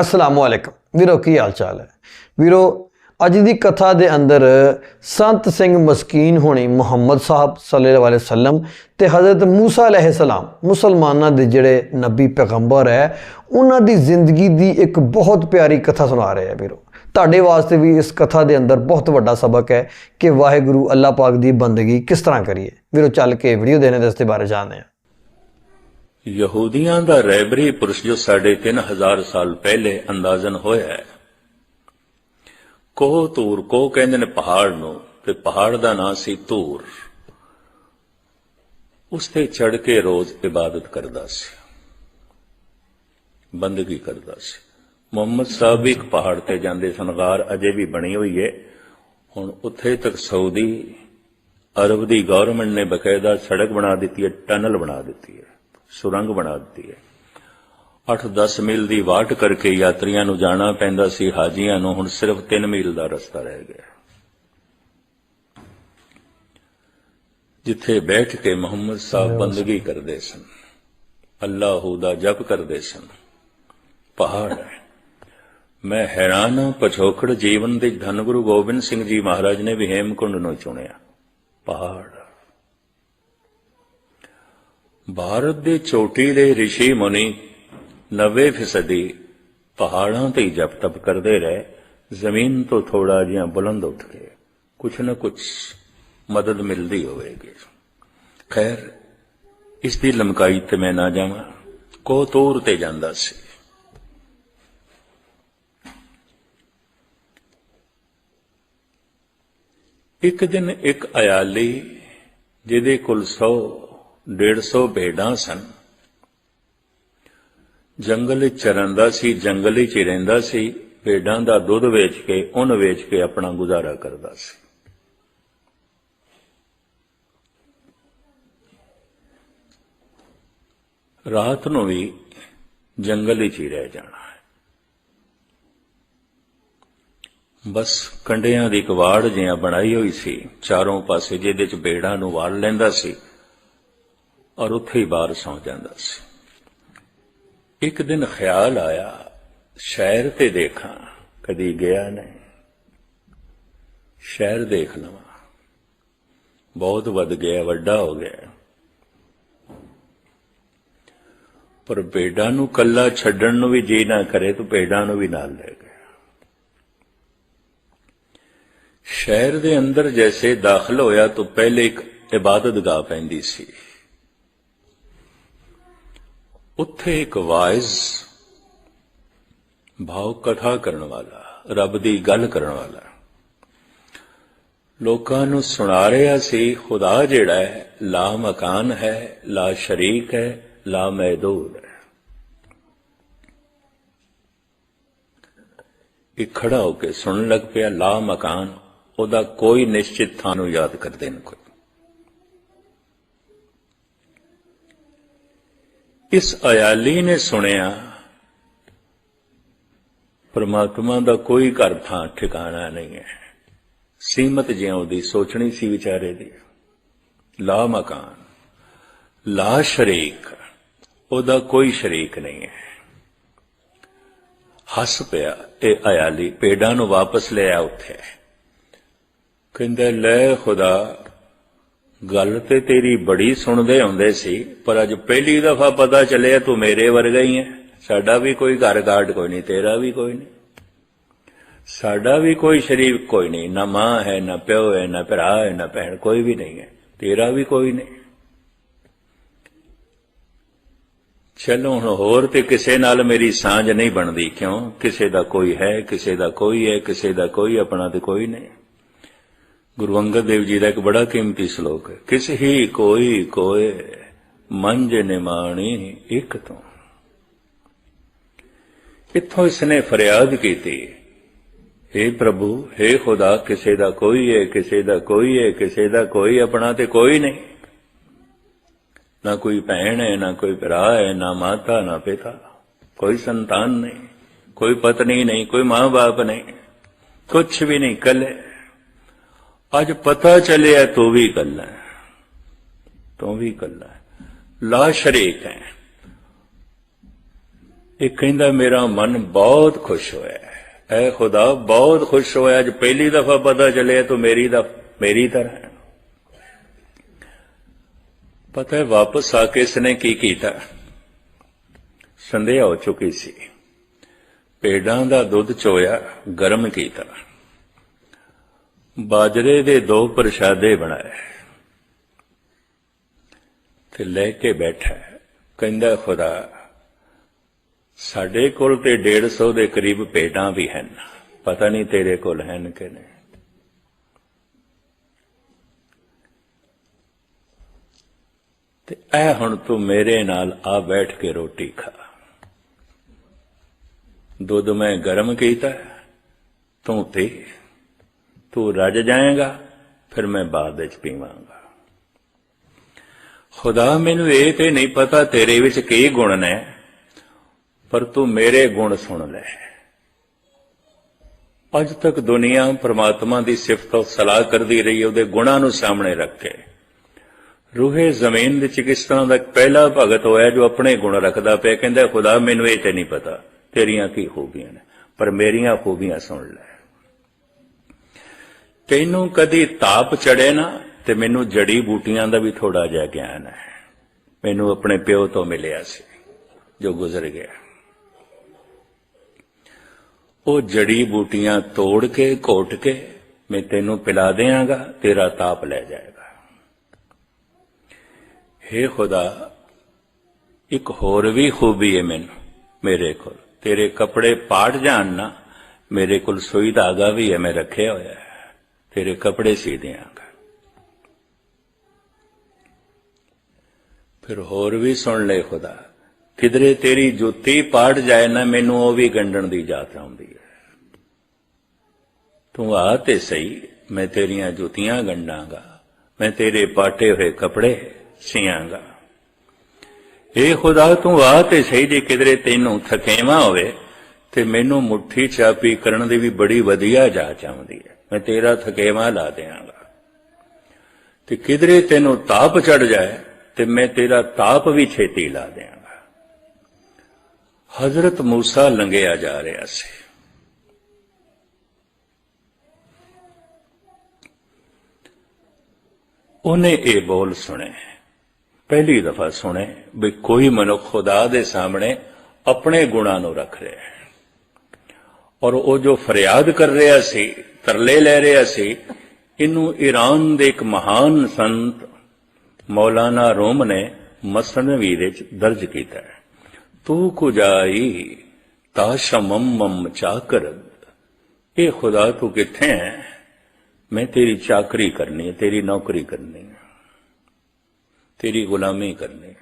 ਅਸਲਾਮੁ ਅਲੈਕਮ। ਵੀਰੋ, ਕੀ ਹਾਲ ਚਾਲ ਹੈ? ਵੀਰੋ, ਅੱਜ ਦੀ ਕਥਾ ਦੇ ਅੰਦਰ ਸੰਤ ਸਿੰਘ ਮਸਕੀਨ ਹੋਣੀ ਮੁਹੰਮਦ ਸਾਹਿਬ ਸੱਲੱਲਾਹੁ ਅਲੈਹਿ ਵਸੱਲਮ ਤੇ ਹਜ਼ਰਤ ਮੂਸਾ ਅਲੈਹਿ ਸਲਾਮ, ਮੁਸਲਮਾਨਾਂ ਦੇ ਜਿਹੜੇ ਨਬੀ ਪੈਗੰਬਰ ਹੈ, ਉਹਨਾਂ ਦੀ ਜ਼ਿੰਦਗੀ ਦੀ ਇੱਕ ਬਹੁਤ ਪਿਆਰੀ ਕਥਾ ਸੁਣਾ ਰਹੇ ਆ ਵੀਰੋ। ਤੁਹਾਡੇ ਵਾਸਤੇ ਵੀ ਇਸ ਕਥਾ ਦੇ ਅੰਦਰ ਬਹੁਤ ਵੱਡਾ ਸਬਕ ਹੈ ਕਿ ਵਾਹਿਗੁਰੂ ਅੱਲਾਹ ਪਾਕ ਦੀ ਬੰਦਗੀ ਕਿਸ ਤਰ੍ਹਾਂ ਕਰੀਏ। ਵੀਰੋ, ਚੱਲ ਕੇ ਵੀਡੀਓ ਦੇਣੇ ਦੇ ਇਸ ਬਾਰੇ ਜਾਣਦੇ ਹਾਂ। ਯਹੂਦੀਆਂ ਦਾ ਰੈਬਰੀ ਪੁਰਸ਼ ਜੋ ਸਾਡੇ 3000 ਸਾਲ ਪਹਿਲੇ ਅੰਦਾਜ਼ਨ ਹੋਇਆ ਹੈ। ਕੋਹ ਤੂਰ ਕੋ ਕਹਿੰਦੇ ਨੇ ਪਹਾੜ ਨੂੰ, ਤੇ ਪਹਾੜ ਦਾ ਨਾਂ ਸੀ ਤੂਰ। ਉਸ ਤੇ ਚੜ ਕੇ ਰੋਜ਼ ਇਬਾਦਤ ਕਰਦਾ ਸੀ। ਬੰਦਗੀ ਕਰਦਾ ਸੀ। ਮੁਹੰਮਦ ਸਾਹਿਬ ਵੀ ਇੱਕ ਪਹਾੜ ਤੇ ਜਾਂਦੇ ਸਨ। ਗਾਰ ਅਜੇ ਵੀ ਬਣੀ ਹੋਈ ਹੈ ਹੁਣ ਉੱਥੇ ਤੱਕ ਸਾਊਦੀ ਅਰਬ ਦੀ ਗਵਰਨਮੈਂਟ ਨੇ ਬਕਾਇਦਾ ਸੜਕ ਬਣਾ ਦਿੱਤੀ ਹੈ, ਟਨਲ ਬਣਾ ਦਿੱਤੀ ਹੈ। ਸੁਰੰਗ ਬਣਾ ਦਿੱਤੀ ਹੈ। 8-10 ਮੀਲ ਦੀ ਵਾਟ ਕਰਕੇ ਯਾਤਰੀਆਂ ਨੂੰ ਜਾਣਾ ਪੈਂਦਾ ਸੀ। ਹਾਜੀਆਂ ਨੂੰ ਹੁਣ ਸਿਰਫ 3 ਮੀਲ ਦਾ ਰਸਤਾ ਰਹਿ ਗਿਆ। ਜਿੱਥੇ ਬੈਠ ਕੇ ਮੁਹੰਮਦ ਸਾਹਿਬ ਬੰਦਗੀ ਕਰਦੇ ਸਨ। ਅੱਲਾਹੂ ਦਾ ਜਪ ਕਰਦੇ ਸਨ। ਪਹਾੜ ਮੈਂ ਹੈਰਾਨ ਹਾਂ ਪਛੋਕੜ ਜੀਵਨ ਦੇ ਧੰਨ ਗੁਰੂ ਗੋਬਿੰਦ ਸਿੰਘ ਜੀ ਮਹਾਰਾਜ ਨੇ ਵੀ ਹੇਮਕੁੰਡ ਨੂੰ ਚੁਣਿਆ। ਪਹਾੜ। ਭਾਰਤ ਦੇ ਚੋਟੀ ਦੇ ઋષਿ ਮੁਨੀ 90% ਪਹਾੜਾਂ ਤੇ ਜਪ ਤਪ ਕਰਦੇ ਰਹੇ। ਜ਼ਮੀਨ ਤੋਂ ਥੋੜਾ ਜਿਹਾ ਬੁਲੰਦ ਉੱਠ ਕੇ ਕੁਛ ਨਾ ਕੁਛ ਮਦਦ ਮਿਲਦੀ ਹੋਵੇਗੀ। ਖੈਰ, ਇਸ ਦੀ ਲਮਕਾਈ ਤੇ ਮੈਂ ਨਾ ਜਾਵਾਂ। ਕੋ ਤੌਰ ਤੇ ਜਾਂਦਾ ਸੀ। ਇੱਕ ਦਿਨ ਇੱਕ ਅਯਾਲੀ ਜਿਹਦੇ ਕੋਲ 100 150 ਭੇਡਾਂ ਸਨ। ਜੰਗਲ ਵਿੱਚ ਚਰੰਦਾ ਸੀ, ਜੰਗਲ ਵਿੱਚ ਹੀ ਰਹਿੰਦਾ ਸੀ ਭੇਡਾਂ ਦਾ ਦੁੱਧ ਵੇਚ ਕੇ ਉਹਨ ਵੇਚ ਕੇ ਆਪਣਾ ਗੁਜ਼ਾਰਾ ਕਰਦਾ ਸੀ। ਰਾਤ ਨੂੰ ਵੀ ਜੰਗਲ ਵਿੱਚ ਹੀ ਰਹਿ ਜਾਣਾ ਹੈ। ਬਸ ਕੰਡਿਆਂ ਦੀ ਇੱਕ ਵਾੜ ਜਿਹਾ ਬਣਾਈ ਹੋਈ ਸੀ, ਚਾਰੋਂ ਪਾਸੇ ਜਿਹਦੇ ਚ ਬੇੜਾਂ ਨੂੰ ਵਾਲ ਲੈਂਦਾ ਸੀ ਔਰ ਉੱਥੇ ਹੀ ਬਾਹਰ ਸੌਂ ਜਾਂਦਾ ਸੀ। ਇੱਕ ਦਿਨ ਖਿਆਲ ਆਇਆ, ਸ਼ਹਿਰ ਤੇ ਦੇਖਾਂ, ਕਦੀ ਗਿਆ ਨਹੀਂ। ਸ਼ਹਿਰ ਦੇਖ ਲਵਾਂ। ਬਹੁਤ ਵੱਧ ਗਿਆ, ਵੱਡਾ ਹੋ ਗਿਆ। ਪਰ ਭੇਡਾਂ ਨੂੰ ਕੱਲਾ ਛੱਡਣ ਨੂੰ ਵੀ ਜੀ ਨਾ ਕਰੇ ਤਾਂ ਭੇਡਾਂ ਨੂੰ ਵੀ ਨਾਲ ਲੈ ਗਿਆ। ਸ਼ਹਿਰ ਦੇ ਅੰਦਰ ਜੈਸੇ ਦਾਖਲ ਹੋਇਆ ਤਾਂ ਪਹਿਲੇ ਇੱਕ ਇਬਾਦਤਗਾਹ ਪੈਂਦੀ ਸੀ। ਉੱਥੇ ਇੱਕ ਵਾਇਜ਼ ਭਾਵ ਕਥਾ ਕਰਨ ਵਾਲਾ, ਰੱਬ ਦੀ ਗੱਲ ਕਰਨ ਵਾਲਾ। ਲੋਕਾਂ ਨੂੰ ਸੁਣਾ ਰਿਹਾ ਸੀ, ਖੁਦਾ ਜਿਹੜਾ ਹੈ, ਲਾ ਮਕਾਨ ਹੈ, ਲਾ ਸ਼ਰੀਕ ਹੈ, ਲਾ ਮਹਿਦੂਦ ਹੈ। ਇਹ ਖੜਾ ਹੋ ਕੇ ਸੁਣਨ ਲੱਗ ਪਿਆ, ਲਾ ਮਕਾਨ, ਉਹਦਾ ਕੋਈ ਨਿਸ਼ਚਿਤ ਥਾਂ ਨੂੰ ਯਾਦ ਕਰਦੇ ਨੇ ਕੋਈ। ਇਸ ਅਯਾਲੀ ਨੇ ਸੁਣਿਆ, ਪਰਮਾਤਮਾ ਦਾ ਕੋਈ ਘਰ ਥਾਂ ਠਿਕਾਣਾ ਨਹੀਂ ਹੈ। ਸੀਮਤ ਜਿਉਂ ਸੋਚਣੀ ਸੀ ਵਿਚਾਰੇ ਦੀ। ਲਾ ਮਕਾਨ, ਲਾ ਸ਼ਰੀਕ, ਉਹਦਾ ਕੋਈ ਸ਼ਰੀਕ ਨਹੀਂ ਹੈ। ਹੱਸ ਪਿਆ ਇਹ ਅਯਾਲੀ ਪੇਡਾਂ ਨੂੰ ਵਾਪਸ ਲਿਆ ਉੱਥੇ। ਕਹਿੰਦਾ, ਲੈ ਖੁਦਾ ਗੱਲ ਤੇ ਤੇਰੀ ਬੜੀ ਸੁਣਦੇ ਹੁੰਦੇ ਸੀ, ਪਰ ਅੱਜ ਪਹਿਲੀ ਦਫਾ ਪਤਾ ਚੱਲਿਆ ਤੂੰ ਮੇਰੇ ਵਰਗਾ ਹੀ ਹੈ ਸਾਡਾ ਵੀ ਕੋਈ ਘਰ ਘਾਟ ਕੋਈ ਨਹੀਂ, ਤੇਰਾ ਵੀ ਕੋਈ ਨਹੀਂ। ਸਾਡਾ ਵੀ ਕੋਈ ਸ਼ਰੀਕ ਕੋਈ ਨਹੀਂ, ਨਾ ਮਾਂ ਹੈ, ਨਾ ਪਿਓ ਹੈ, ਨਾ ਭਰਾ ਹੈ, ਨਾ ਭੈਣ, ਕੋਈ ਵੀ ਨਹੀਂ ਹੈ। ਤੇਰਾ ਵੀ ਕੋਈ ਨਹੀਂ। ਚਲੋ ਹੁਣ ਹੋਰ ਤੇ ਕਿਸੇ ਨਾਲ ਮੇਰੀ ਸਾਂਝ ਨਹੀਂ ਬਣਦੀ, ਕਿਉਂ? ਕਿਸੇ ਦਾ ਕੋਈ ਹੈ, ਕਿਸੇ ਦਾ ਕੋਈ ਹੈ, ਕਿਸੇ ਦਾ ਕੋਈ ਆਪਣਾ ਤੇ ਕੋਈ ਨਹੀਂ। ਗੁਰੂ ਅੰਗਦ ਦੇਵ ਜੀ ਦਾ ਇੱਕ ਬੜਾ ਕੀਮਤੀ ਸ਼ਲੋਕ ਹੈ। ਕਿਸ ਹੀ ਕੋਈ ਕੋਏ ਮੰਜ ਨਿਮਾਣੀ ਇੱਕ ਤੋਂ। ਇੱਥੋਂ ਇਸਨੇ ਫਰਿਆਦ ਕੀਤੀ हे ਪ੍ਰਭੂ हे ਖੁਦਾ, ਕਿਸੇ ਦਾ ਕੋਈ ਹੈ, ਕਿਸੇ ਦਾ ਕੋਈ ਹੈ, ਕਿਸੇ ਦਾ ਕੋਈ ਆਪਣਾ ਤੇ ਕੋਈ ਨਹੀਂ। ਨਾ ਕੋਈ ਭੈਣ ਹੈ, ਨਾ ਕੋਈ ਭਰਾ ਹੈ, ਨਾ ਮਾਤਾ, ਨਾ ਪਿਤਾ, ਕੋਈ ਸੰਤਾਨ ਨਹੀਂ, ਕੋਈ ਪਤਨੀ ਨਹੀਂ, ਕੋਈ ਮਾਂ-ਬਾਪ ਨਹੀਂ, ਕੁਛ ਵੀ ਨਹੀਂ ਕੱਲੇ ਅੱਜ ਪਤਾ ਚੱਲਿਆ ਤੂੰ ਵੀ ਕੱਲਾ ਹੈ। ਤੂੰ ਵੀ ਕੱਲਾ ਹੈ। ਲਾ ਸ਼ਰੀਕ ਹੈ। ਇਹ ਕਹਿੰਦਾ ਮੇਰਾ ਮਨ ਬਹੁਤ ਖੁਸ਼ ਹੋਇਆ ਹੈ। ਐ ਖੁਦਾ, ਬਹੁਤ ਖੁਸ਼ ਹੋਇਆ। ਅੱਜ ਪਹਿਲੀ ਦਫਾ ਪਤਾ ਚੱਲਿਆ ਤੂੰ ਮੇਰੀ ਦਾ, ਮੇਰੀ ਤਰ੍ਹਾਂ ਪਤਾ ਹੈ ਵਾਪਸ ਆ ਕੇ ਇਸਨੇ ਕੀ ਕੀਤਾ? ਸੰਧਿਆ ਹੋ ਚੁੱਕੀ ਸੀ। ਪੇਡਾਂ ਦਾ ਦੁੱਧ ਚੋਇਆ, ਗਰਮ ਕੀਤਾ। ਬਾਜਰੇ ਦੇ ਦੋ ਪ੍ਰਸ਼ਾਦੇ ਬਣਾਏ। ਤੇ ਲੈ ਕੇ ਬੈਠਾ ਕਹਿੰਦਾ, ਖੁਦਾ, ਸਾਡੇ ਕੋਲ ਤੇ 150 ਦੇ ਕਰੀਬ ਪੇਡਾਂ ਵੀ ਹਨ। ਪਤਾ ਨਹੀਂ ਤੇਰੇ ਕੋਲ ਹਨ ਕਿ ਨਹੀਂ? ਤੇ ਐ ਹੁਣ ਤੂੰ ਮੇਰੇ ਨਾਲ ਆ ਬੈਠ ਕੇ ਰੋਟੀ ਖਾ। ਦੁੱਧ ਮੈਂ ਗਰਮ ਕੀਤਾ, ਤੂੰ ਤੇ। ਤੂੰ ਰੱਜ ਜਾਏਗਾ, ਫਿਰ ਮੈਂ ਬਾਅਦ ਵਿੱਚ ਪੀਵਾਂਗਾ। ਖੁਦਾ, ਮੈਨੂੰ ਇਹ ਤੇ ਨਹੀਂ ਪਤਾ ਤੇਰੇ ਵਿੱਚ ਕੀ ਗੁਣ ਨੇ, ਪਰ ਤੂੰ ਮੇਰੇ ਗੁਣ ਸੁਣ ਲੈ। ਅੱਜ ਤੱਕ ਦੁਨੀਆ ਪ੍ਰਮਾਤਮਾ ਦੀ ਸਿਫਤ ਔਰ ਸਲਾਹ ਕਰਦੀ ਰਹੀ, ਉਹਦੇ ਗੁਣਾਂ ਨੂੰ ਸਾਹਮਣੇ ਰੱਖ। ਕੇ ਰੂਹੇ ਜ਼ਮੀਨ ਵਿੱਚ ਕਿਸ ਤਰ੍ਹਾਂ ਦਾ ਪਹਿਲਾ ਭਗਤ ਹੋਇਆ ਜੋ ਆਪਣੇ ਗੁਣ ਰੱਖਦਾ ਪਿਆ, ਕਹਿੰਦਾ, ਖੁਦਾ, ਮੈਨੂੰ ਇਹ ਤੇ ਨਹੀਂ ਪਤਾ ਤੇਰੀਆਂ ਕੀ ਖੂਬੀਆਂ ਨੇ, ਪਰ ਮੇਰੀਆਂ ਖੂਬੀਆਂ ਸੁਣ ਲੈ। ਤੈਨੂੰ ਕਦੀ ਤਾਪ ਚੜੇ ਨਾ, ਤੇ ਮੈਨੂੰ ਜੜੀ ਬੂਟੀਆਂ ਦਾ ਵੀ ਥੋੜਾ ਜਿਹਾ ਗਿਆਨ ਹੈ। ਮੈਨੂੰ ਆਪਣੇ ਪਿਓ ਤੋਂ ਮਿਲਿਆ ਸੀ, ਜੋ ਗੁਜ਼ਰ ਗਿਆ। ਉਹ ਜੜੀ ਬੂਟੀਆਂ ਤੋੜ ਕੇ, ਘੋਟ ਕੇ, ਮੈਂ ਤੈਨੂੰ ਪਿਲਾ ਦੇਵਾਂਗਾ ਤੇਰਾ ਤਾਪ ਲੈ ਜਾਏਗਾ। ਹੇ ਖੁਦਾ, ਇੱਕ ਹੋਰ ਵੀ ਖੂਬੀ ਹੈ ਮੈਨੂੰ, ਮੇਰੇ ਕੋਲ। ਤੇਰੇ ਕੱਪੜੇ ਪਾੜ ਜਾਣ ਨਾ, ਮੇਰੇ ਕੋਲ ਸੂਈ ਧਾਗਾ ਵੀ ਹੈ, ਮੈਂ ਰੱਖਿਆ ਹੋਇਆ ਹੈ। ਤੇਰੇ ਕੱਪੜੇ ਸੀ ਦਿਆਂਗਾ ਫਿਰ ਹੋਰ ਵੀ ਸੁਣ ਲੈ ਖੁਦਾ, ਕਿਧਰੇ ਤੇਰੀ ਜੁੱਤੀ ਪਾੜ ਜਾਏ ਨਾ, ਮੈਨੂੰ ਉਹ ਵੀ ਗੰਢਣ ਦੀ ਜਾਤ ਆਉਂਦੀ ਹੈ। ਤੂੰ ਆ ਤੇ ਸਹੀ, ਮੈਂ ਤੇਰੀਆਂ ਜੁੱਤੀਆਂ ਗੰਡਾਂਗਾ ਮੈਂ ਤੇਰੇ ਪਾਟੇ ਹੋਏ ਕੱਪੜੇ ਸੀਆਂਗਾ। ਏ ਖੁਦਾ, ਤੂੰ ਆ ਤੇ ਸਹੀ, ਜੇ ਕਿਧਰੇ ਤੈਨੂੰ ਥਕੇਵਾ ਹੋਵੇ, ਤੇ ਮੈਨੂੰ ਮੁੱਠੀ ਚਾਪੀ ਕਰਨ ਦੀ ਵੀ ਬੜੀ ਵਧੀਆ ਜਾਚ ਆਉਂਦੀ ਹੈ। ਮੈਂ ਤੇਰਾ ਥਕੇਵਾ ਲਾ ਦਿਆਂਗਾ। ਤੇ ਕਿਧਰੇ ਤੈਨੂੰ ਤਾਪ ਚੜ ਜਾਏ, ਤੇ ਮੈਂ ਤੇਰਾ ਤਾਪ ਵੀ ਛੇਤੀ ਲਾ ਦਿਆਂਗਾ। ਹਜ਼ਰਤ ਮੂਸਾ ਲੰਘਿਆ ਜਾ ਰਿਹਾ ਸੀ। ਉਹਨੇ ਇਹ ਬੋਲ ਸੁਣੇ। ਪਹਿਲੀ ਦਫਾ ਸੁਣੇ ਵੀ ਕੋਈ ਮਨੁੱਖ ਖੁਦਾ ਦੇ ਸਾਹਮਣੇ ਆਪਣੇ ਗੁਣਾਂ ਨੂੰ ਰੱਖ ਰਿਹਾ ਹੈ। ਔਰ ਉਹ ਜੋ ਫਰਿਆਦ ਕਰ ਰਿਹਾ ਸੀ, ਤਰਲੇ ਲੈ ਰਿਹਾ ਸੀ, ਇਹਨੂੰ ਈਰਾਨ ਦੇ ਇੱਕ ਮਹਾਨ ਸੰਤ ਮੌਲਾਨਾ ਰੋਮ ਨੇ ਮਸਨਵੀ ਵਿੱਚ ਦਰਜ ਕੀਤਾ ਹੈ। ਤੂੰ ਕੁਜਾਈ ਤਾਸ਼ਮਮ ਚਾਕਰ। ਇਹ ਖੁਦਾ ਤੂੰ ਕਿੱਥੇ ਹੈ? ਮੈਂ ਤੇਰੀ ਚਾਕਰੀ ਕਰਨੀ ਹੈ, ਤੇਰੀ ਨੌਕਰੀ ਕਰਨੀ ਹੈ, ਤੇਰੀ ਗੁਲਾਮੀ ਕਰਨੀ ਹੈ।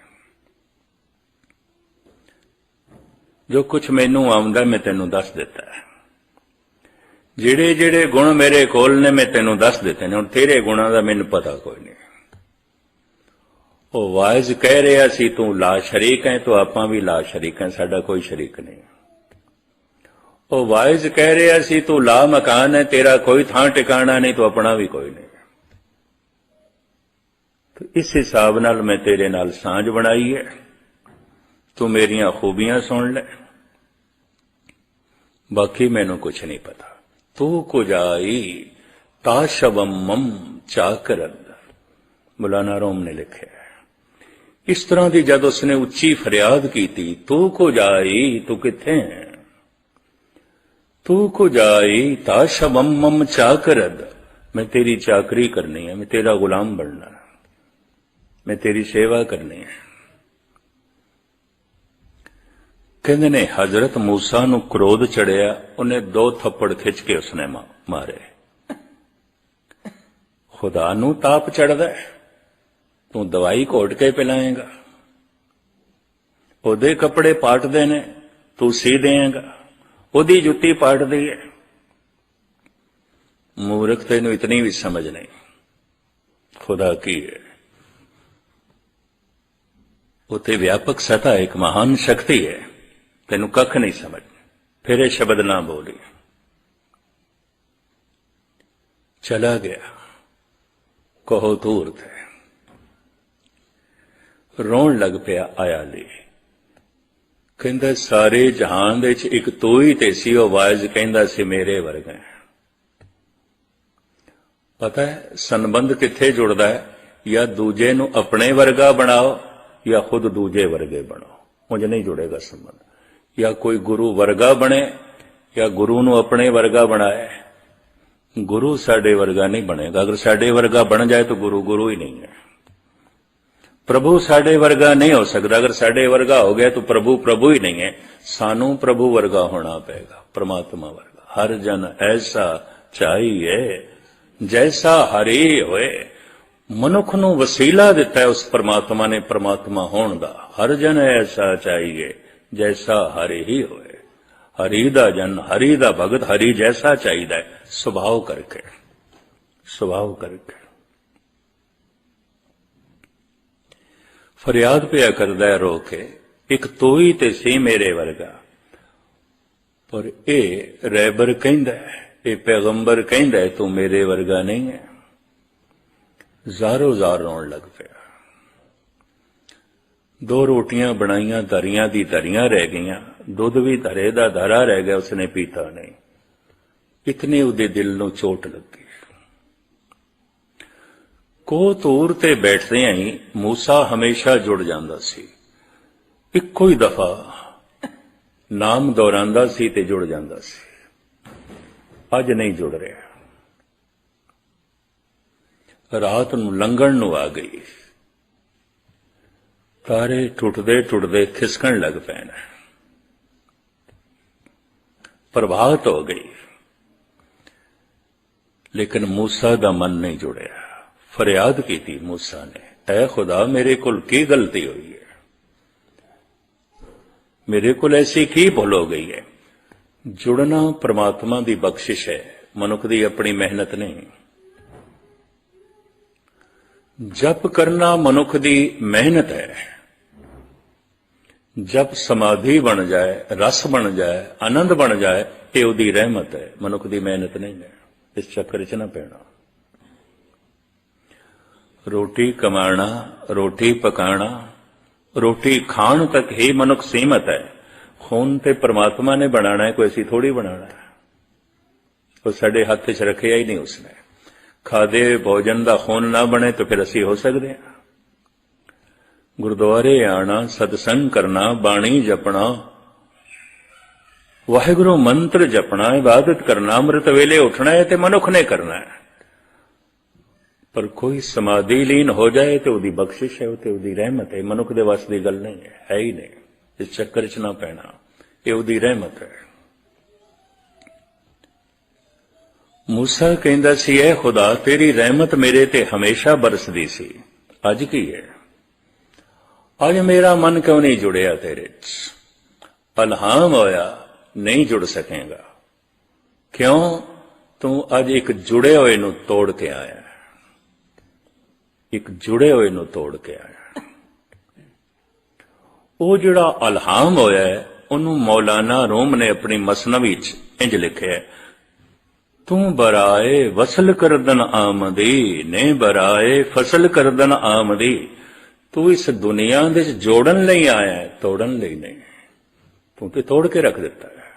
ਜੋ ਕੁਝ ਮੈਨੂੰ ਆਉਂਦਾ, ਮੈਂ ਤੈਨੂੰ ਦੱਸ ਦਿੱਤਾ ਹੈ। ਜਿਹੜੇ ਜਿਹੜੇ ਗੁਣ ਮੇਰੇ ਕੋਲ ਨੇ, ਮੈਂ ਤੈਨੂੰ ਦੱਸ ਦਿੱਤੇ ਨੇ। ਹੁਣ ਤੇਰੇ ਗੁਣਾਂ ਦਾ ਮੈਨੂੰ ਪਤਾ ਕੋਈ ਨਹੀਂ। ਉਹ ਵਾਇਜ਼ ਕਹਿ ਰਿਹਾ ਸੀ, ਤੂੰ ਲਾ ਸ਼ਰੀਕ ਹੈ, ਤੂੰ ਆਪਾਂ ਵੀ ਲਾ ਸ਼ਰੀਕ ਹੈ, ਸਾਡਾ ਕੋਈ ਸ਼ਰੀਕ ਨਹੀਂ। ਉਹ ਵਾਇਜ਼ ਕਹਿ ਰਿਹਾ ਸੀ, ਤੂੰ ਲਾ ਮਕਾਨ ਹੈ, ਤੇਰਾ ਕੋਈ ਥਾਂ ਟਿਕਾਣਾ ਨਹੀਂ, ਤੂੰ ਆਪਣਾ ਵੀ ਕੋਈ ਨਹੀਂ। ਤੇ ਇਸ ਹਿਸਾਬ ਨਾਲ ਮੈਂ ਤੇਰੇ ਨਾਲ ਸਾਂਝ ਬਣਾਈ ਹੈ। ਤੂੰ ਮੇਰੀਆਂ ਖੂਬੀਆਂ ਸੁਣ ਲੈ। ਬਾਕੀ ਮੈਨੂੰ ਕੁਝ ਨਹੀਂ ਪਤਾ। ਤੂੰ ਕੁਜਾਈ ਮਮ ਚਾਕਰਦ ਮੌਲਾਨਾ ਰੋਮ ਨੇ ਲਿਖਿਆ ਇਸ ਤਰ੍ਹਾਂ ਦੀ ਜਦ ਉਸਨੇ ਉੱਚੀ ਫਰਿਆਦ ਕੀਤੀ, ਤੂੰ ਕੋ ਜਾਈ, ਤੂੰ ਕਿੱਥੇ ਹੈ? ਤੂੰ ਕੋ ਜਾਈ ਕੁਜਾਈ ਮਮ ਚਾਕਰਦ ਮੈਂ ਤੇਰੀ ਚਾਕਰੀ ਕਰਨੀ ਹੈ, ਮੈਂ ਤੇਰਾ ਗੁਲਾਮ ਬਣਨਾ ਮੈਂ ਤੇਰੀ ਸੇਵਾ ਕਰਨੀ ਹੈ। ਕਹਿੰਦੇ ਨੇ ਹਜ਼ਰਤ موسی ਨੂੰ ਕ੍ਰੋਧ ਚੜਿਆ ਉਹਨੇ ਦੋ ਥੱਪੜ ਖਿੱਚ ਕੇ ਉਸਨੇ ਮਾ- ਮਾਰੇ ਖੁਦਾ ਨੂੰ ਤਾਪ ਚੜਦਾ ਹੈ। ਤੂੰ ਦਵਾਈ ਘੋਟ ਕੇ ਪਿਲਾਏਗਾ ਉਹਦੇ ਕੱਪੜੇ ਪਾਟਦੇ ਨੇ ਤੂੰ ਸੀ ਦੇਏਗਾ ਉਹਦੀ ਜੁੱਤੀ ਪਾਟਦੀ ਹੈ ਮੂਰਖ ਤੈਨੂੰ ਇਤਨੀ ਵੀ ਸਮਝ ਨਹੀਂ ਖੁਦਾ ਕੀ ਹੈ ਉਤੇ ਵਿਆਪਕ ਸਤਾ ਇੱਕ ਮਹਾਨ ਸ਼ਕਤੀ ਹੈ ਤੈਨੂੰ ਕੱਖ ਨਹੀਂ ਸਮਝ। ਫਿਰ ਇਹ ਸ਼ਬਦ ਨਾ ਬੋਲੀ। ਚਲਾ ਗਿਆ। ਕਹੋ ਦੂਰ ਤੇ। ਰੋਣ ਲੱਗ ਪਿਆ ਆਇਆ ਲਈ ਕਹਿੰਦਾ, ਸਾਰੇ ਜਹਾਨ ਦੇ ਵਿੱਚ ਇੱਕ ਤੂੰ ਹੀ ਤੇ ਸੀ, ਉਹ ਵਾਇਜ਼ ਕਹਿੰਦਾ ਸੀ, ਮੇਰੇ ਵਰਗਾ। ਪਤਾ ਹੈ, ਸੰਬੰਧ ਕਿੱਥੇ ਜੁੜਦਾ ਹੈ? ਜਾਂ ਦੂਜੇ ਨੂੰ ਆਪਣੇ ਵਰਗਾ ਬਣਾਓ, ਜਾਂ ਖੁਦ ਦੂਜੇ ਵਰਗੇ ਬਣੋ ਉਂਝ ਨਹੀਂ ਜੁੜੇਗਾ ਸੰਬੰਧ। ਜਾਂ ਕੋਈ ਗੁਰੂ ਵਰਗਾ ਬਣੇ ਜਾਂ ਗੁਰੂ ਨੂੰ ਆਪਣੇ ਵਰਗਾ ਬਣਾਏ ਗੁਰੂ ਸਾਡੇ ਵਰਗਾ ਨਹੀਂ ਬਣੇਗਾ। ਅਗਰ ਸਾਡੇ ਵਰਗਾ ਬਣ ਜਾਏ ਤਾਂ ਗੁਰੂ ਗੁਰੂ ਹੀ ਨਹੀਂ ਹੈ। ਪ੍ਰਭੂ ਸਾਡੇ ਵਰਗਾ ਨਹੀਂ ਹੋ ਸਕਦਾ। ਅਗਰ ਸਾਡੇ ਵਰਗਾ ਹੋ ਗਿਆ ਤਾਂ ਪ੍ਰਭੂ ਪ੍ਰਭੂ ਹੀ ਨਹੀਂ ਹੈ। ਸਾਨੂੰ ਪ੍ਰਭੂ ਵਰਗਾ ਹੋਣਾ ਪਏਗਾ। ਪ੍ਰਮਾਤਮਾ ਵਰਗਾ। ਹਰ ਜਨ ਐਸਾ ਚਾਹੀਏ, ਜੈਸਾ ਹਰੀ ਹੋਏ। ਮਨੁੱਖ ਨੂੰ ਵਸੀਲਾ ਦਿੱਤਾ ਹੈ ਉਸ ਪ੍ਰਮਾਤਮਾ ਨੇ। ਪ੍ਰਮਾਤਮਾ ਹੋਣ ਦਾ। ਹਰ ਜਨ ਐਸਾ ਚਾਹੀਏ। ਜੈਸਾ ਹਰੀ ਹੀ ਹੋਏ ਹਰੀ ਦਾ ਜਨ ਹਰੀ ਦਾ ਭਗਤ ਹਰੀ ਜੈਸਾ ਚਾਹੀਦਾ ਹੈ ਸੁਭਾਅ ਕਰਕੇ ਸੁਭਾਅ ਕਰਕੇ ਫਰਿਆਦ ਪਿਆ ਕਰਦਾ ਹੈ ਰੋ ਕੇ ਇੱਕ ਤੋਈ ਤੇ ਸੀ ਮੇਰੇ ਵਰਗਾ ਪਰ ਇਹ ਰੈਬਰ ਕਹਿੰਦਾ ਇਹ ਪੈਗੰਬਰ ਕਹਿੰਦਾ ਤੂੰ ਮੇਰੇ ਵਰਗਾ ਨਹੀਂ ਹੈ ਜ਼ਾਰੋ ਜ਼ਾਰ ਰੋਣ ਲੱਗ ਪਿਆ ਦੋ ਰੋਟੀਆਂ ਬਣਾਈਆਂ, ਦਰੀਆਂ ਦੀ ਦਰੀਆਂ ਰਹਿ ਗਈਆਂ, ਦੁੱਧ ਵੀ ਧਰੇ ਦਾ ਧਰਾ ਰਹਿ ਗਿਆ, ਉਸਨੇ ਪੀਤਾ ਨਹੀਂ। ਇਤਨੀ ਉਹਦੇ ਦਿਲ ਨੂੰ ਚੋਟ ਲੱਗੀ। ਕੋ ਤੂਰ ਤੇ ਬੈਠਦੇ ਹੀ ਮੂਸਾ ਹਮੇਸ਼ਾ ਜੁੜ ਜਾਂਦਾ ਸੀ। ਇੱਕੋ ਹੀ ਦਫਾ ਨਾਮ ਦੁਹਰਾਉਂਦਾ ਸੀ ਤੇ ਜੁੜ ਜਾਂਦਾ ਸੀ। ਅੱਜ ਨਹੀਂ ਜੁੜ ਰਿਹਾ। ਰਾਤ ਨੂੰ ਲੰਘਣ ਨੂੰ ਆ ਗਈ। ਤਾਰੇ ਟੁੱਟਦੇ ਟੁੱਟਦੇ ਖਿਸਕਣ ਲੱਗ ਪੈਣ। ਪ੍ਰਭਾਤ ਹੋ ਗਈ। ਲੇਕਿਨ ਮੂਸਾ ਦਾ ਮਨ ਨਹੀਂ ਜੁੜਿਆ। ਫਰਿਆਦ ਕੀਤੀ ਮੂਸਾ ਨੇ, ਐ ਖੁਦਾ, ਮੇਰੇ ਕੋਲ ਕੀ ਗਲਤੀ ਹੋਈ ਹੈ? ਮੇਰੇ ਕੋਲ ਐਸੀ ਕੀ ਭੁੱਲ ਹੋ ਗਈ ਹੈ? ਜੁੜਨਾ ਪ੍ਰਮਾਤਮਾ ਦੀ ਬਖਸ਼ਿਸ਼ ਹੈ, ਮਨੁੱਖ ਦੀ ਆਪਣੀ ਮਿਹਨਤ ਨਹੀਂ। ਜਪ ਕਰਨਾ ਮਨੁੱਖ ਦੀ ਮਿਹਨਤ ਹੈ। ਜਬ ਸਮਾਧੀ ਬਣ ਜਾਏ, ਰਸ ਬਣ ਜਾਏ, ਆਨੰਦ ਬਣ ਜਾਏ, ਇਹ ਉਹਦੀ ਰਹਿਮਤ ਹੈ। ਮਨੁੱਖ ਦੀ ਮਿਹਨਤ ਨਹੀਂ ਹੈ ਇਸ ਚੱਕਰ 'ਚ ਨਾ ਪੈਣਾ। ਰੋਟੀ ਕਮਾਣਾ, ਰੋਟੀ ਪਕਾਣਾ, ਰੋਟੀ ਖਾਣ ਤੱਕ ਹੀ ਮਨੁੱਖ ਸੀਮਤ ਹੈ। ਖੂਨ ਤੇ ਪ੍ਰਮਾਤਮਾ ਨੇ ਬਣਾਣਾ ਹੈ, ਕੋਈ ਅਸੀਂ ਥੋੜੀ ਬਣਾਣਾ ਹੈ। ਉਹ ਸਾਡੇ ਹੱਥ 'ਚ ਰੱਖਿਆ ਹੀ ਨਹੀਂ ਉਸਨੇ। ਖਾਦੇ, ਭੋਜਨ ਦਾ ਖੂਨ ਨਾ ਬਣੇ ਤਾਂ ਫਿਰ ਅਸੀਂ ਹੋ ਸਕਦੇ ਹਾਂ। ਗੁਰਦੁਆਰੇ ਆਣਾ, ਸਤਸੰਗ ਕਰਨਾ, ਬਾਣੀ ਜਪਣਾ। ਵਾਹਿਗੁਰੂ ਮੰਤਰ ਜਪਣਾ, ਇਬਾਦਤ ਕਰਨਾ, ਅੰਮ੍ਰਿਤ ਵੇਲੇ ਉੱਠਣਾ ਹੈ ਤੇ ਮਨੁੱਖ ਨੇ ਕਰਨਾ ਹੈ। ਪਰ ਕੋਈ ਸਮਾਧੀ ਲੀਨ ਹੋ ਜਾਏ ਤੇ ਉਹਦੀ ਬਖਸ਼ਿਸ਼ ਹੈ, ਤੇ ਉਹਦੀ ਰਹਿਮਤ ਹੈ। ਮਨੁੱਖ ਦੇ ਵੱਸ ਦੀ ਗੱਲ ਨਹੀਂ, ਹੈ ਹੈ ਹੀ ਨਹੀਂ। ਇਸ ਚੱਕਰ 'ਚ ਨਾ ਪੈਣਾ, ਇਹ ਉਹਦੀ ਰਹਿਮਤ ਹੈ। ਮੂਸਾ ਕਹਿੰਦਾ ਸੀ ਐ ਖੁਦਾ ਤੇਰੀ ਰਹਿਮਤ ਮੇਰੇ ਤੇ ਹਮੇਸ਼ਾ ਬਰਸਦੀ ਸੀ। ਅੱਜ ਕੀ ਹੈ? ਅੱਜ ਮੇਰਾ ਮਨ ਕਿਉਂ ਨਹੀਂ ਜੁੜਿਆ ਤੇਰੇ 'ਚ? ਅਲਹਾਮ ਹੋਇਆ ਨਹੀਂ ਜੁੜ ਸਕੇਗਾ। ਕਿਉਂ? ਤੂੰ ਅੱਜ ਇੱਕ ਜੁੜੇ ਹੋਏ ਨੂੰ ਤੋੜ ਕੇ ਆਇਆ। ਇੱਕ ਜੁੜੇ ਹੋਏ ਨੂੰ ਤੋੜ ਕੇ ਆਇਆ। ਉਹ ਜਿਹੜਾ ਅਲਹਾਮ ਹੋਇਆ ਉਹਨੂੰ ਮੌਲਾਨਾ ਰੂਮ ਨੇ ਆਪਣੀ ਮਸਨਵੀ ਚ ਇੰਜ ਲਿਖਿਆ ਹੈ, ਤੂੰ ਬਰਾਏ ਵਸਲ ਕਰਦਨ ਆਮਦੀ ਨੇ ਬਰਾਏ ਫਸਲ ਕਰਦਨ ਆਮਦੀ। ਤੂੰ ਇਸ ਦੁਨੀਆ ਦੇ ਵਿੱਚ ਜੋੜਨ ਲਈ ਆਇਆ ਹੈ, ਤੋੜਨ ਲਈ ਨਹੀਂ। ਤੂੰ ਤੇ ਤੋੜ ਕੇ ਰੱਖ ਦਿੱਤਾ ਹੈ।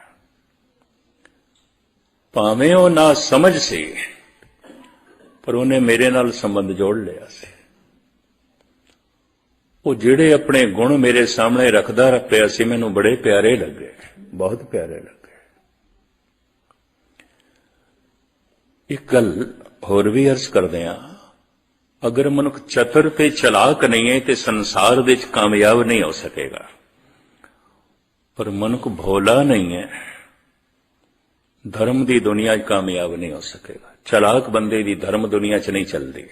ਭਾਵੇਂ ਉਹ ਨਾ ਸਮਝ ਸੀ, ਪਰ ਉਹਨੇ ਮੇਰੇ ਨਾਲ ਸੰਬੰਧ ਜੋੜ ਲਿਆ ਸੀ। ਉਹ ਜਿਹੜੇ ਆਪਣੇ ਗੁਣ ਮੇਰੇ ਸਾਹਮਣੇ ਰੱਖਦਾ ਪਿਆ ਸੀ, ਮੈਨੂੰ ਬੜੇ ਪਿਆਰੇ ਲੱਗੇ, ਬਹੁਤ ਪਿਆਰੇ ਲੱਗੇ। ਇੱਕ ਗੱਲ ਹੋਰ ਵੀ ਅਰਜ਼ ਕਰਦੇ ਆ ਅਗਰ ਮਨੁੱਖ ਚਤਰ ਤੇ ਚਲਾਕ ਨਹੀਂ ਹੈ ਤੇ ਸੰਸਾਰ ਵਿੱਚ ਕਾਮਯਾਬ ਨਹੀਂ ਹੋ ਸਕੇਗਾ ਪਰ ਮਨੁੱਖ ਭੋਲਾ ਨਹੀਂ ਹੈ ਧਰਮ ਦੀ ਦੁਨੀਆ 'ਚ ਕਾਮਯਾਬ ਨਹੀਂ ਹੋ ਸਕੇਗਾ ਚਲਾਕ ਬੰਦੇ ਦੀ ਧਰਮ ਦੁਨੀਆ 'ਚ ਨਹੀਂ ਚੱਲਦੀ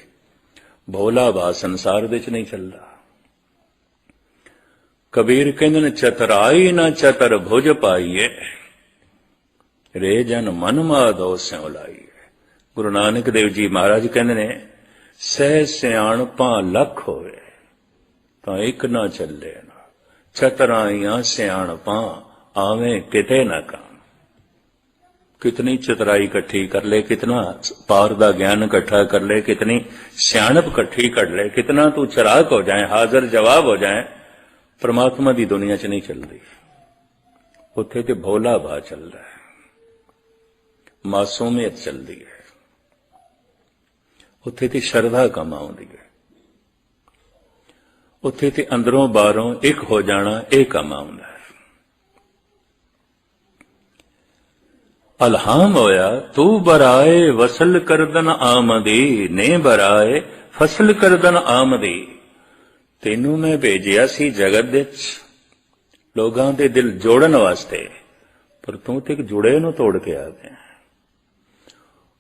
ਭੋਲਾ ਬਾ ਸੰਸਾਰ ਵਿੱਚ ਨਹੀਂ ਚੱਲਦਾ ਕਬੀਰ ਕਹਿੰਦੇ ਨੇ ਚਤਰਾਈ ਨਾ ਚਤਰ ਭੁਜ ਪਾਈਏ ਰੇ ਜਨ ਮਨ ਮਾਦੋ ਸਿਉ ਲਾਈਏ ਗੁਰੂ ਨਾਨਕ ਦੇਵ ਜੀ ਮਹਾਰਾਜ ਕਹਿੰਦੇ ਨੇ ਸਹਿ ਸਿਆਣਪਾਂ ਲੱਖ ਹੋਵੇ ਤਾਂ ਇੱਕ ਨਾ ਚੱਲੇ ਨਾ ਚਤਰਾਈਆਂ ਸਿਆਣਪਾਂ ਆਵੇਂ ਕਿਤੇ ਨਾ ਕੰਮ कितनी चतुराई इकट्ठी कर ले कितना पार ਦਾ ਗਿਆਨ ਇਕੱਠਾ ਕਰ ਲੈ कितनी ਸਿਆਣਪ ਇਕੱਠੀ ਕਰ ਲੈ कितना तू ਚਰਾਕ ਹੋ ਜਾਏ ਹਾਜ਼ਰ ਜਵਾਬ ਹੋ ਜਾਏ ਪ੍ਰਮਾਤਮਾ ਦੀ ਦੁਨੀਆ 'ਚ ਨਹੀਂ ਚੱਲਦੀ ਉੱਥੇ ਤੇ ਭੋਲਾ ਭਾ ਚੱਲਦਾ ਹੈ ਮਾਸੂਮੀਅਤ ਚੱਲਦੀ ਹੈ ਉੱਥੇ ਤੇ ਸ਼ਰਧਾ ਕੰਮ ਆਉਂਦੀ ਹੈ। ਉੱਥੇ ਤੇ ਅੰਦਰੋਂ ਬਾਹਰੋਂ ਇੱਕ ਹੋ ਜਾਣਾ, ਇਹ ਕੰਮ ਆਉਂਦਾ ਹੈ। ਅਲਹਾਮ ਹੋਇਆ, ਤੂੰ ਬਰਾਏ ਵਸਲ ਕਰਦਨ ਆਮਦੀ, ਨੇ ਬਰਾਏ ਫਸਲ ਕਰਦਨ ਆਮਦੀ। ਤੈਨੂੰ ਮੈਂ ਭੇਜਿਆ ਸੀ ਜਗਤ ਵਿੱਚ, ਲੋਕਾਂ ਦੇ ਦਿਲ ਜੋੜਨ ਵਾਸਤੇ, ਪਰ ਤੂੰ ਤੇ ਇੱਕ ਜੁੜੇ ਨੂੰ ਤੋੜ ਕੇ ਆ ਗਿਆ।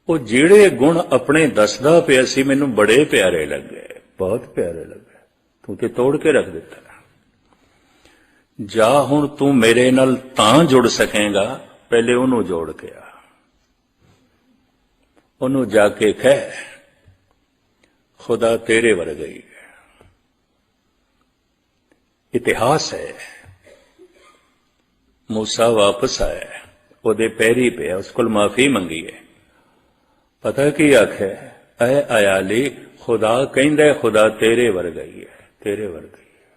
ਉਹ ਜਿਹੜੇ ਗੁਣ ਆਪਣੇ ਦੱਸਦਾ ਪਿਆ ਸੀ ਮੈਨੂੰ ਬੜੇ ਪਿਆਰੇ ਲੱਗੇ। ਬਹੁਤ ਪਿਆਰੇ ਲੱਗੇ। ਤੂੰ ਤੇ ਤੋੜ ਕੇ ਰੱਖ ਦਿੱਤਾ। ਜਾ ਹੁਣ ਤੂੰ ਮੇਰੇ ਨਾਲ ਤਾਂ ਜੁੜ ਸਕੇਗਾ ਪਹਿਲੇ ਉਹਨੂੰ ਜੋੜ ਕੇ ਆ। ਉਹਨੂੰ ਜਾ ਕੇ ਕਹਿ ਖੁਦਾ ਤੇਰੇ ਵਰਗਾ ਹੀ ਹੈ। ਇਤਿਹਾਸ ਹੈ। ਮੂਸਾ ਵਾਪਸ ਆਇਆ। ਉਹਦੇ ਪੈਰੀ ਪਿਆ ਉਸ ਕੋਲ ਮਾਫੀ ਮੰਗੀ ਹੈ। ਪਤਾ ਕੀ ਆਖਿਆ? ਐ ਆਯਾਲੀ ਖੁਦਾ ਕਹਿੰਦਾ ਖੁਦਾ ਤੇਰੇ ਵਰਗਾ ਹੀ ਹੈ, ਤੇਰੇ ਵਰਗਾ ਹੀ ਹੈ।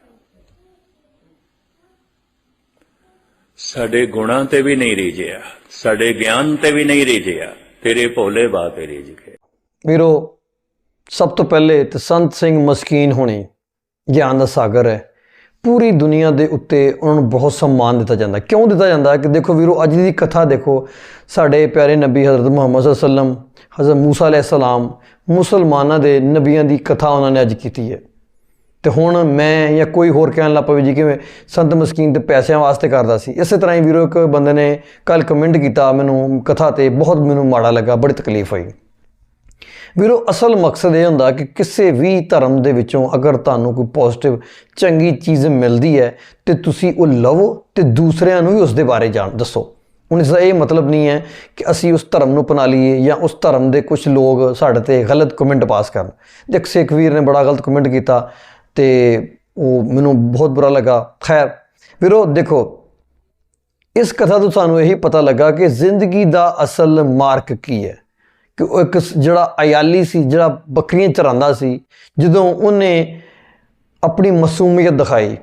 ਸਾਡੇ ਗੁਣਾਂ ਤੇ ਵੀ ਨਹੀਂ ਰੀਝਿਆ, ਸਾਡੇ ਗਿਆਨ ਤੇ ਵੀ ਨਹੀਂ ਰੀਝਿਆ, ਤੇਰੇ ਭੋਲੇ ਬਾ ਤੇ ਰੀਝ ਕੇ ਵੀਰੋ, ਸਭ ਤੋਂ ਪਹਿਲੇ ਤੇ ਸੰਤ ਸਿੰਘ ਮਸਕੀਨ ਹੋਣੀ, ਗਿਆਨ ਦਾ ਸਾਗਰ ਹੈ। ਪੂਰੀ ਦੁਨੀਆ ਦੇ ਉੱਤੇ ਉਹਨਾਂ ਨੂੰ ਬਹੁਤ ਸਨਮਾਨ ਦਿੱਤਾ ਜਾਂਦਾ। ਕਿਉਂ ਦਿੱਤਾ ਜਾਂਦਾ? ਕਿ ਦੇਖੋ ਵੀਰੋ, ਅੱਜ ਦੀ ਕਥਾ ਦੇਖੋ, ਸਾਡੇ ਪਿਆਰੇ ਨਬੀ ਹਜ਼ਰਤ ਮੁਹੰਮਦ ਸੱਲੱਲਾਹੁ ਹਜ਼ਰਤ ਮੂਸਾ ਅਲੈਹਿ ਮੁਸਲਮਾਨਾਂ ਦੇ ਨਬੀਆਂ ਦੀ ਕਥਾ ਉਹਨਾਂ ਨੇ ਅੱਜ ਕੀਤੀ ਹੈ। ਤੇ ਹੁਣ ਮੈਂ ਜਾਂ ਕੋਈ ਹੋਰ ਕਹਿਣ ਲੱਗ ਪਵੇ, ਜੀ ਕਿ ਸੰਤ ਮਸਕੀਨ ਤੇ ਪੈਸਿਆਂ ਵਾਸਤੇ ਕਰਦਾ ਸੀ। ਇਸੇ ਤਰ੍ਹਾਂ ਹੀ ਵੀਰੋ, ਇੱਕ ਬੰਦੇ ਨੇ ਕੱਲ ਕਮੈਂਟ ਕੀਤਾ, ਮੈਨੂੰ ਕਥਾ ਤੇ ਬਹੁਤ ਮੈਨੂੰ ਮਾੜਾ ਲੱਗਾ, ਬੜੀ ਤਕਲੀਫ ਹੋਈ। ਵੀਰੋ, ਅਸਲ ਮਕਸਦ ਇਹ ਹੁੰਦਾ ਕਿ ਕਿਸੇ ਵੀ ਧਰਮ ਦੇ ਵਿੱਚੋਂ ਅਗਰ ਤੁਹਾਨੂੰ ਕੋਈ ਪੋਜ਼ਿਟਿਵ ਚੰਗੀ ਚੀਜ਼ ਮਿਲਦੀ ਹੈ, ਤੇ ਤੁਸੀਂ ਉਹ ਲਵੋ ਤੇ ਦੂਸਰਿਆਂ ਨੂੰ ਵੀ ਉਸ ਦੇ ਬਾਰੇ ਜਾਣ, ਦੱਸੋ। ਹੁਣ ਇਸ ਦਾ ਇਹ ਮਤਲਬ ਨਹੀਂ ਹੈ ਕਿ ਅਸੀਂ ਉਸ ਧਰਮ ਨੂੰ ਅਪਣਾ ਲਈਏ ਜਾਂ ਉਸ ਧਰਮ ਦੇ ਕੁਝ ਲੋਕ ਸਾਡੇ ਤੇ ਗਲਤ ਕਮੈਂਟ ਪਾਸ ਕਰਨ। ਦੇਖ, ਸਿੱਖ ਵੀਰ ਨੇ ਬੜਾ ਗਲਤ ਕਮੈਂਟ ਕੀਤਾ ਤੇ ਉਹ ਮੈਨੂੰ ਬਹੁਤ ਬੁਰਾ ਲੱਗਾ। ਖੈਰ, ਵੀਰੋ, ਦੇਖੋ, ਇਸ ਕਥਾ ਤੋਂ ਸਾਨੂੰ ਇਹੀ ਪਤਾ ਲੱਗਾ ਕਿ ਜ਼ਿੰਦਗੀ ਦਾ ਅਸਲ ਮਾਰਕ ਕੀ ਹੈ। ਕਿ ਉਹ ਇੱਕ ਜਿਹੜਾ ਅਯਾਲੀ ਸੀ, ਜਿਹੜਾ ਬੱਕਰੀਆਂ ਚਰਾਉਂਦਾ ਸੀ, ਜਦੋਂ ਉਹਨੇ ਆਪਣੀ ਮਾਸੂਮੀਅਤ ਦਿਖਾਈ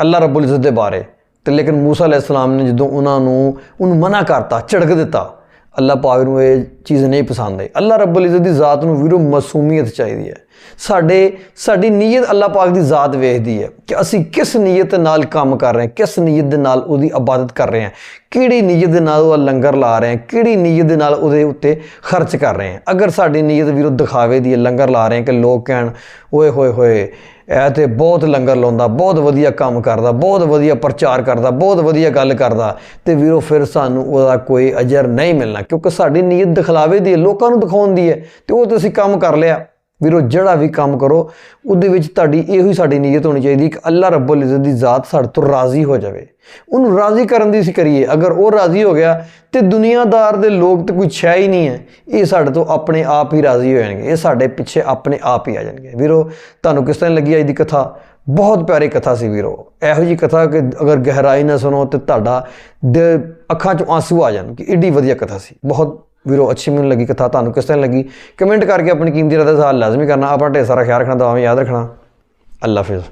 ਅੱਲਾ ਰੱਬੁਲ ਇਜ਼ਤ ਦੇ ਬਾਰੇ। ਤੇ ਲੇਕਿਨ ਮੂਸਾ ਅਲੈਹਿਸ ਨੇ ਜਦੋਂ ਉਹਨਾਂ ਨੂੰ, ਉਹਨੂੰ ਮਨਾ ਕਰਤਾ, ਝਿੜਕ ਦਿੱਤਾ ਅੱਲਾ ਪਾਕ ਨੂੰ ਇਹ ਚੀਜ਼ ਨਹੀਂ ਪਸੰਦ ਹੈ ਅੱਲਾ ਰੱਬੁਲ ਇੱਜ਼ਤ ਦੀ ਜ਼ਾਤ ਨੂੰ ਵੀਰੋ ਮਾਸੂਮੀਅਤ ਚਾਹੀਦੀ ਹੈ। ਸਾਡੇ, ਸਾਡੀ ਨੀਅਤ ਅੱਲਾ ਪਾਕ ਦੀ ਜ਼ਾਤ ਵੇਖਦੀ ਹੈ ਕਿ ਅਸੀਂ ਕਿਸ ਨੀਅਤ ਨਾਲ ਕੰਮ ਕਰ ਰਹੇ ਹਾਂ, ਕਿਸ ਨੀਅਤ ਦੇ ਨਾਲ ਉਹਦੀ ਇਬਾਦਤ ਕਰ ਰਹੇ ਹਾਂ, ਕਿਹੜੀ ਨੀਅਤ ਦੇ ਨਾਲ ਉਹ ਲੰਗਰ ਲਾ ਰਹੇ ਹਾਂ, ਕਿਹੜੀ ਨੀਅਤ ਦੇ ਨਾਲ ਉਹਦੇ ਉੱਤੇ ਖਰਚ ਕਰ ਰਹੇ ਹਾਂ। ਅਗਰ ਸਾਡੀ ਨੀਅਤ ਵੀਰੋ ਦਿਖਾਵੇ ਦੀ ਹੈ, ਲੰਗਰ ਲਾ ਰਹੇ ਹਾਂ ਕਿ ਲੋਕ ਕਹਿਣ, ਓਏ, ਹੋਏ ਹੋਏ ਇਹ ਤੇ ਬਹੁਤ ਲੰਗਰ ਲਾਉਂਦਾ, ਬਹੁਤ ਵਧੀਆ ਕੰਮ ਕਰਦਾ, ਬਹੁਤ ਵਧੀਆ ਪ੍ਰਚਾਰ ਕਰਦਾ, ਬਹੁਤ ਵਧੀਆ ਗੱਲ ਕਰਦਾ ਤੇ ਵੀਰੋ ਫਿਰ ਸਾਨੂੰ ਉਹਦਾ ਕੋਈ ਅਜਰ ਨਹੀਂ ਮਿਲਣਾ ਕਿਉਂਕਿ ਸਾਡੀ ਨੀਅਤ ਦਿਖਲਾਵੇ ਦੀ ਹੈ, ਲੋਕਾਂ ਨੂੰ ਦਿਖਾਉਣ ਦੀ ਹੈ ਤੇ ਉਹ ਤੇ ਅਸੀਂ ਕੰਮ ਕਰ ਲਿਆ। ਵੀਰੋ ਜਿਹੜਾ ਵੀ ਕੰਮ ਕਰੋ, ਉਹਦੇ ਵਿੱਚ ਤੁਹਾਡੀ ਇਹੋ ਹੀ ਸਾਡੀ ਨੀਅਤ ਹੋਣੀ ਚਾਹੀਦੀ ਕਿ ਅੱਲਾ ਰੱਬੁਲ ਇੱਜ਼ਤ ਦੀ ਜ਼ਾਤ ਸਾਡੇ ਤੋਂ ਰਾਜ਼ੀ ਹੋ ਜਾਵੇ। ਉਹਨੂੰ ਰਾਜ਼ੀ ਕਰਨ ਦੀ ਸੀ ਕਰੀਏ। ਅਗਰ ਉਹ ਰਾਜ਼ੀ ਹੋ ਗਿਆ ਤੇ ਦੁਨੀਆਦਾਰ ਦੇ ਲੋਕ ਤੇ ਕੋਈ ਛੈ ਹੀ ਨਹੀਂ ਹੈ। ਇਹ ਸਾਡੇ ਤੋਂ ਆਪਣੇ ਆਪ ਹੀ ਰਾਜ਼ੀ ਹੋ ਜਾਣਗੇ। ਇਹ ਸਾਡੇ ਪਿੱਛੇ ਆਪਣੇ ਆਪ ਹੀ ਆ ਜਾਣਗੇ। ਵੀਰੋ, ਤੁਹਾਨੂੰ ਕਿਸ ਤਰ੍ਹਾਂ ਲੱਗੀ ਅੱਜ ਦੀ ਕਥਾ? ਬਹੁਤ ਪਿਆਰੀ ਕਥਾ ਸੀ ਵੀਰੋ। ਇਹੋ ਜੀ ਕਥਾ ਕਿ ਅਗਰ ਗਹਿਰਾਈ ਨਾਲ ਸੁਣੋ ਤੇ ਤੁਹਾਡਾ ਦਿਲ- ਅੱਖਾਂ 'ਚੋਂ ਆਂਸੂ ਆ ਜਾਣ ਕਿ ਏਡੀ ਵਧੀਆ ਕਥਾ ਸੀ। ਬਹੁਤ ਵੀਰੋ, ਅੱਛੀ ਮੈਨੂੰ ਲੱਗੀ, ਕਥਾ ਤੁਹਾਨੂੰ ਕਿਸ ਤਰ੍ਹਾਂ ਲੱਗੀ? ਕਮੈਂਟ ਕਰਕੇ ਆਪਣੀ ਕੀਮਤੀ ਰਾਏ ਦਾ ਸਵਾਲ ਲਾਜ਼ਮੀ ਕਰਨਾ, ਆਪਣਾ ਢੇਰ ਸਾਰਾ ਖਿਆਲ ਰੱਖਣਾ, ਦੁਆਵਾਂ ਯਾਦ ਰੱਖਣਾ। ਅੱਲਾ ਹਾਫਿਜ਼।